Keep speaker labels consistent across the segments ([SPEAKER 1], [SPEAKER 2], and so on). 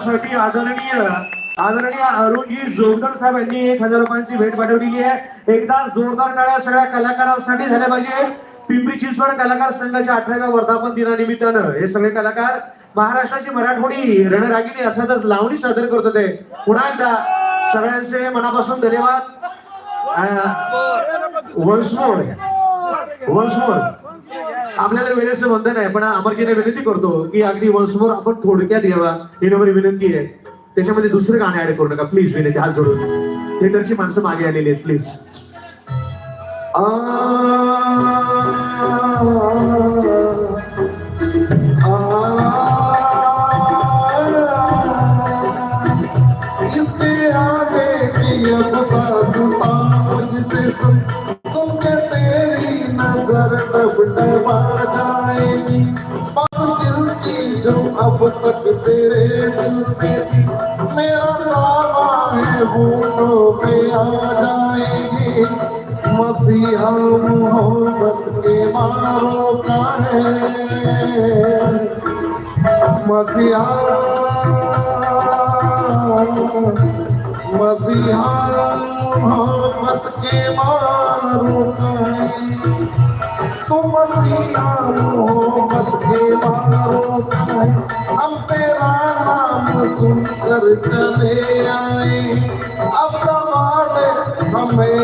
[SPEAKER 1] सन्मानासाठी आदरणीय आदरणीय अरुणजी जोरदार साहेब यांनी एक हजार रुपयांची भेट पाठवलेली आहे. एकदा जोरदार काळ्या सगळ्या कलाकारांसाठी झाल्या पाहिजे. पिंपरी चिंचवड कलाकार संघाच्या अठराव्या वर्धापन दिनानिमित्तानं हे सगळे कलाकार महाराष्ट्राची मराठवाडी रणरागिणी अर्थातच लावणी सादर करत होते. पुन्हा एकदा सगळ्यांचे मनापासून धन्यवाद. वन्स मोर वन्स मोर आपल्याला वेळेचं बंधन आहे पण अमरजीने विनंती करतो की अगदी वन्स आपण थोडक्यात घ्यावा ही नंबर विनंती आहे. त्याच्यामध्ये दुसरे गाणे ऍड करू नका. प्लीज विनंती हात जोडून. थिएटरची माणसं मागे आलेली आहेत. प्लीज
[SPEAKER 2] आ जो अब तक तेरे दिल पे मेरा बाबा है होठों पे आ जाएगी। मसीहा मोहब्बत के मारों का है। मसीहा मसीहा मोहब्बत के मारो का मारो हम तेरा नाम सुनकर चले आए। अब हमें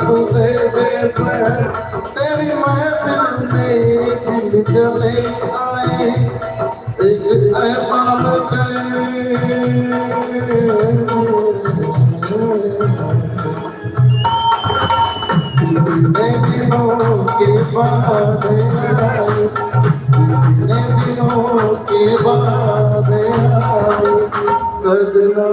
[SPEAKER 2] तुझे देते तेरी महफिल में चले आए। एक ऐसा दिनों के बाद आए दिनों के बाद आए सजना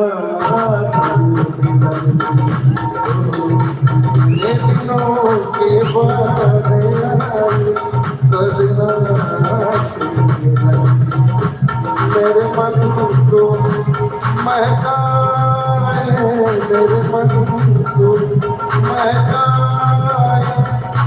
[SPEAKER 2] दिनों के बाद आए सजना मेरे मन को महकाए मेरे मन को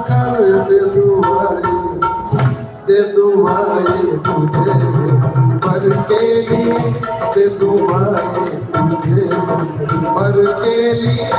[SPEAKER 2] খালে দুয়ারে দে দুয়ারে তুঝে মর কে লিয়ে দে দুয়ারে তুঝে মর কে লিয়ে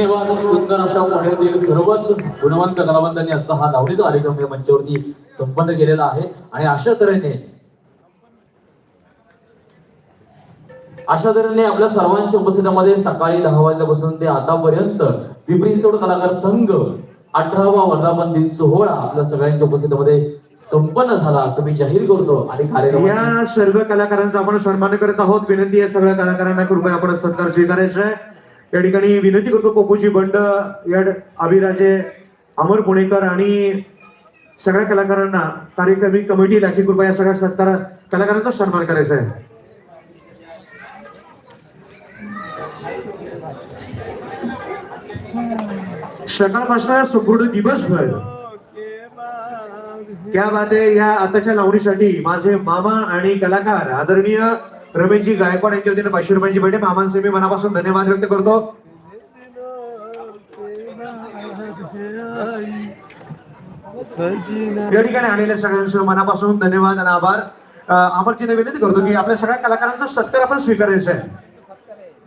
[SPEAKER 3] धन्यवाद. सुंदर अशा पुण्यातील सर्वच गुणवंत कलावंतांनी आजचा हा लावणीचा कार्यक्रम या मंचावरती संपन्न केलेला आहे. आणि अशा तऱ्हेने अशा तऱ्हेने आपल्या सर्वांच्या उपस्थितीमध्ये सकाळी दहा वाजल्यापासून ते आतापर्यंत पिंपरी चौड कलाकार संघ अठरावा वर्धापन दिन सोहळा आपल्या सगळ्यांच्या उपस्थितीमध्ये संपन्न झाला असं मी जाहीर करतो. आणि कार्यक्रम
[SPEAKER 1] या सर्व कलाकारांचा आपण सन्मान करत आहोत. विनंती आहे सगळ्या कलाकारांना. कृपया आपण सत्कार स्वीकारायचा आहे. या ठिकाणी विनंती करतो कोकोची बंड या अभिराजे अमर पुणेकर आणि सगळ्या कलाकारांना कार्यक्रमी कमिटीला की कृपया सगळ्या सत्कार कलाकारांचा सन्मान करायचा आहे. सकाळपासून संपूर्ण दिवसभर क्या बात आहे या आताच्या लावणीसाठी माझे मामा आणि कलाकार आदरणीय रमेशजी गायकवाड यांच्या वतीने पाचशे रुपयांची भेटे मामांचे मी मनापासून धन्यवाद व्यक्त करतो. या ठिकाणी आलेल्या सगळ्यांचं मनापासून धन्यवाद आणि आभार. अं, अमरजीने विनंती करतो की आपल्या सगळ्या कलाकारांचा सत्कार आपण स्वीकारायचा आहे.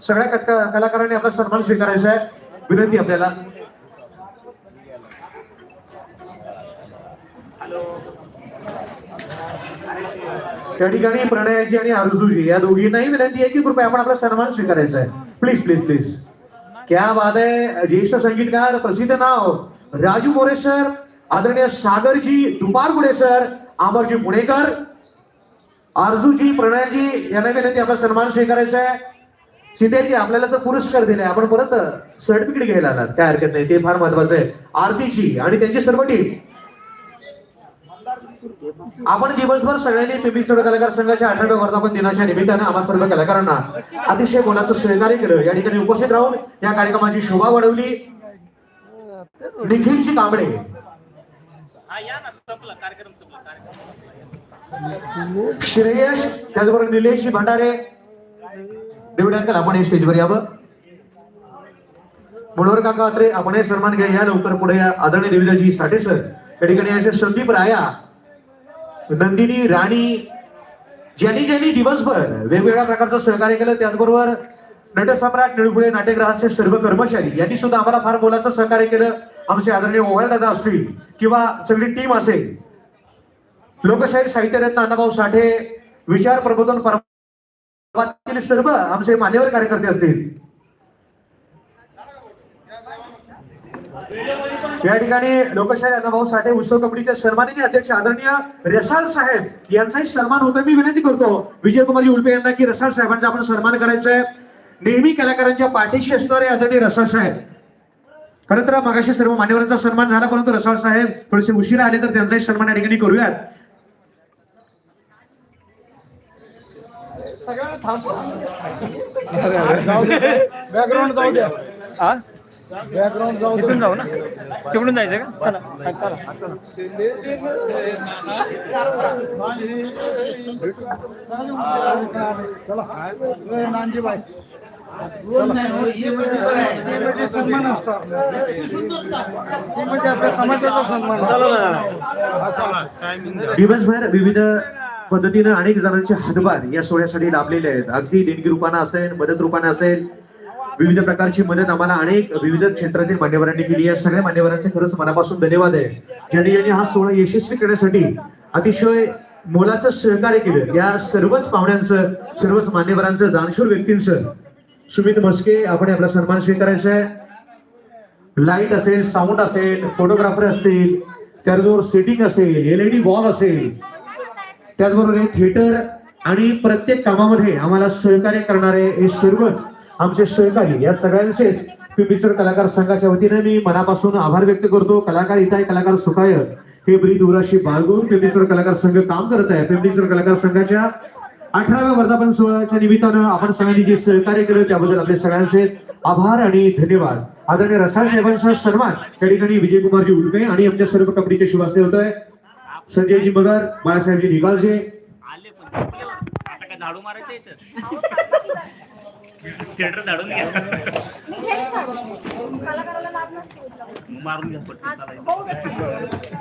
[SPEAKER 1] सगळ्या कलाकारांनी आपला सन्मान स्वीकारायचा आहे. विनंती आपल्याला. त्या ठिकाणी प्रणयाची आणि अर्जुजी या दोघींनाही विनंती आहे की कृपया आपण आपला सन्मान स्वीकारायचा आहे. प्लीज प्लीज प्लीज क्या बात आहे ज्येष्ठ संगीतकार प्रसिद्ध नाव राजू मोरे सर आदरणीय सागरजी दुपार पुणे सर आमरजी पुणेकर. आरजूजी प्रणयजी यांना विनंती आपला सन्मान स्वीकारायचा आहे. सीतेजी आपल्याला तर पुरस्कार दिलाय. आपण परत सर्टिफिकेट घ्यायला आलात. काय हरकत नाही ते फार महत्वाचं आहे. आरतीची आणि त्यांची सर्व टीम आपण दिवसभर सगळ्यांनी पिंपरी चोड कलाकार संघाच्या आठव्या वर्धापन दिनाच्या निमित्तानं आम्हा सर्व कलाकारांना अतिशय मोलाचं सहकार्य केलं. या ठिकाणी उपस्थित राहून या कार्यक्रमाची शोभा वाढवली. निखिलची कांबळे. श्रेयश त्याचबरोबर निलेश भंडारे. डेव्हिड अंकल आपण हे स्टेजवर यावं. मनोहर काका अत्रे आपण हे सन्मान घ्या या लवकर पुढे या आदरणीय देविदाजी साठे सर. या ठिकाणी असे संदीप राया नंदिनी राणी ज्यांनी ज्यांनी दिवसभर वेगवेगळ्या प्रकारचं सहकार्य केलं त्याचबरोबर नटसम्राट निळफुळे नाट्यगृहाचे सर्व कर्मचारी यांनी सुद्धा आम्हाला फार मोलाचं सहकार्य केलं. आमचे आदरणीय ओवाळ दादा असतील किंवा सगळी टीम असेल. लोकशाहीर साहित्यरत्न अण्णाभाऊ साठे विचार प्रबोधन परमातील सर्व आमचे मान्यवर कार्यकर्ते असतील. या ठिकाणी लोकशाही अण्णाभाऊ साठे उत्सव कमिटीचे सन्माननीय अध्यक्ष आदरणीय रसाळ साहेब यांचाही सन्मान होता मी विनंती करतो विजयकुमारजी उल्पे यांना की रसाळ साहेबांचा आपण सन्मान करायचा आहे नेहमी कलाकारांच्या पाठीशी असणारे आदरणीय रसाळ साहेब. खरं तर मगाशी सर्व मान्यवरांचा सन्मान झाला परंतु रसाळ साहेब थोडेसे उशिरा आले तर त्यांचाही सन्मान या ठिकाणी करूयात.
[SPEAKER 2] बॅकग्राऊंड जाऊ द्या
[SPEAKER 4] हा?
[SPEAKER 2] बॅकग्राऊंड जाऊ
[SPEAKER 4] इथून जाऊ ना? तिकडून जायचं का? चला हा, चला. हा, चला.
[SPEAKER 2] चला ए, नानजीबाई म्हणजे सन्मान असतो आपला. हे म्हणजे आपल्या समाजाचा सन्मान असतो.
[SPEAKER 1] दिवसभर विविध पद्धतीनं अनेक जणांचे हातभार या सोहळ्यासाठी लाभलेले आहेत. अगदी देणगी रूपानं असेल मदत रूपानं असेल विविध प्रकारची मदत आम्हाला अनेक विविध क्षेत्रातील मान्यवरांनी केली या सगळ्या मान्यवरांचे खरंच मनापासून धन्यवाद आहे. ज्यांनी यांनी हा सोहळा यशस्वी करण्यासाठी अतिशय मोलाचं सहकार्य केलं. या सर्वच पाहुण्यांचं सर्वच मान्यवरांचं दानशूर व्यक्तींचं सुमित मस्के आपण आपला सन्मान स्वीकारायचा आहे. लाइट असेल साऊंड असेल फोटोग्राफर असतील त्याचबरोबर सेटिंग असेल एलईडी वॉल असेल त्याचबरोबर हे थिएटर आणि प्रत्येक कामामध्ये आम्हाला सहकार्य करणारे हे सर्वच आमचे सहकारी या सगळ्यांचेच पिंपरीचर कलाकार संघाच्या वतीने मी मनापासून आभार व्यक्त करतो. कलाकार इथं कलाकार सुखाय. हे ब्रीद उराशी बाळगून पिंपरीचर कलाकार संघ काम करत आहे. पिंपरीचर कलाकार संघाच्या अठराव्या वर्धापन सोहळ्याच्या निमित्तानं आपण सगळ्यांनी जे सहकार्य केलं त्याबद्दल आपले सगळ्यांचे आभार आणि धन्यवाद. आदरणीय रसाळ साहेबांचा सन्मान त्या ठिकाणी विजयकुमारजी उल्पे आणि आमच्या सर्व कमिटीचे शुभास्ते होत आहे संजयजी मगर बाळासाहेबजी
[SPEAKER 4] काय झाडू मारायचं थिएटर झाडून घ्या
[SPEAKER 5] मी घेईन झाडून. कलाकाराला लाभ नसतो उचलायला.
[SPEAKER 4] मारून घ्या
[SPEAKER 5] आज. भाऊ.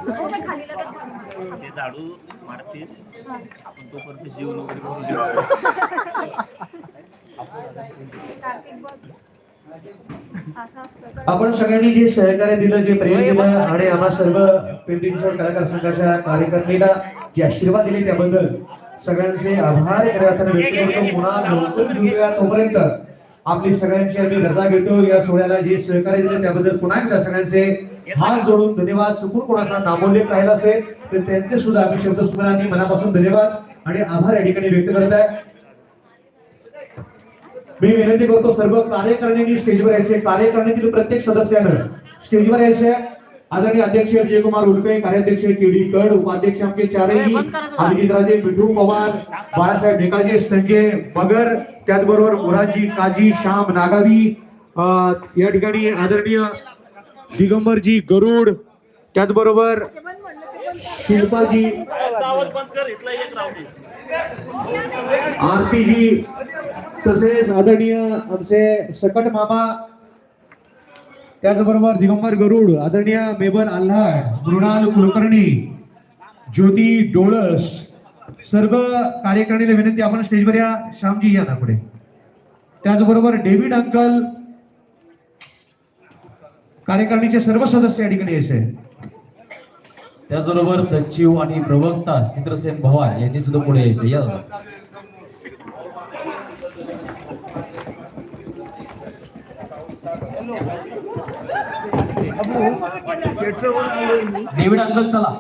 [SPEAKER 5] भाऊ खाली लगेच.
[SPEAKER 4] ते झाडू मारतील
[SPEAKER 5] हा.
[SPEAKER 4] आपण तोपर्यंत जीवन वगैरे करून घेऊ
[SPEAKER 5] कार्तिक बघ. असं असतं.
[SPEAKER 1] आपण सगळ्यांनी जे सहकार्य दिलं जे प्रेम दिलं आणि आम्हा सर्व पिंपरीश्वर कलाकार संघाच्या कार्यकर्त्यांना जे आशीर्वाद दिले त्याबद्दल सगळ्यांचे आभार व्यक्त करतो पुन्हा लवकर भेटूया तोपर्यंत आपली सगळ्यांची आम्ही रजा घेतो. या सोहळ्याला जे सहकार्य दिले त्याबद्दल पुन्हा एकदा सगळ्यांचे हात जोडून धन्यवाद. चुकून कोणाचा नामोल्लेख राहिला असेल तर त्यांचे सुद्धा आम्ही शब्दस्मरणाने मनापासून धन्यवाद आणि आभार या ठिकाणी व्यक्त करत आहे. मी विनंती करतो सर्व कार्यकारिणींनी स्टेजवर यायचे. कार्यकारिणीतील प्रत्येक सदस्यानं स्टेजवर यायचे. आदरणीय अध्यक्ष विजयकुमार उल्पे कार्याध्यक्ष के डी कड उपाध्यक्ष आमचे चारही अभिजितराजे मिठू पवार बाळासाहेब नेकाजे संजय मगर त्याचबरोबर मुराजी काजी श्याम नागावी या ठिकाणी आदरणीय दिगंबरजी गरुड त्याचबरोबर शिल्पाजी आरतीजी तसेच आदरणीय आमचे सकट मामा त्याचबरोबर दिगंबर गरुड आदरणीय मेबल आल्हाड मृणाल कुलकर्णी ज्योती डोळस सर्व कार्यकारिणीला विनंती आपण स्टेजवर या. श्यामजी या ना पुढे. त्याचबरोबर डेव्हिड अंकल कार्यकारिणीचे सर्व सदस्य या ठिकाणी यायचे.
[SPEAKER 3] त्याचबरोबर सचिव आणि प्रवक्ता चित्रसेन भवार यांनी सुद्धा पुढे यायचं. या डेव्हिड अंकल चला.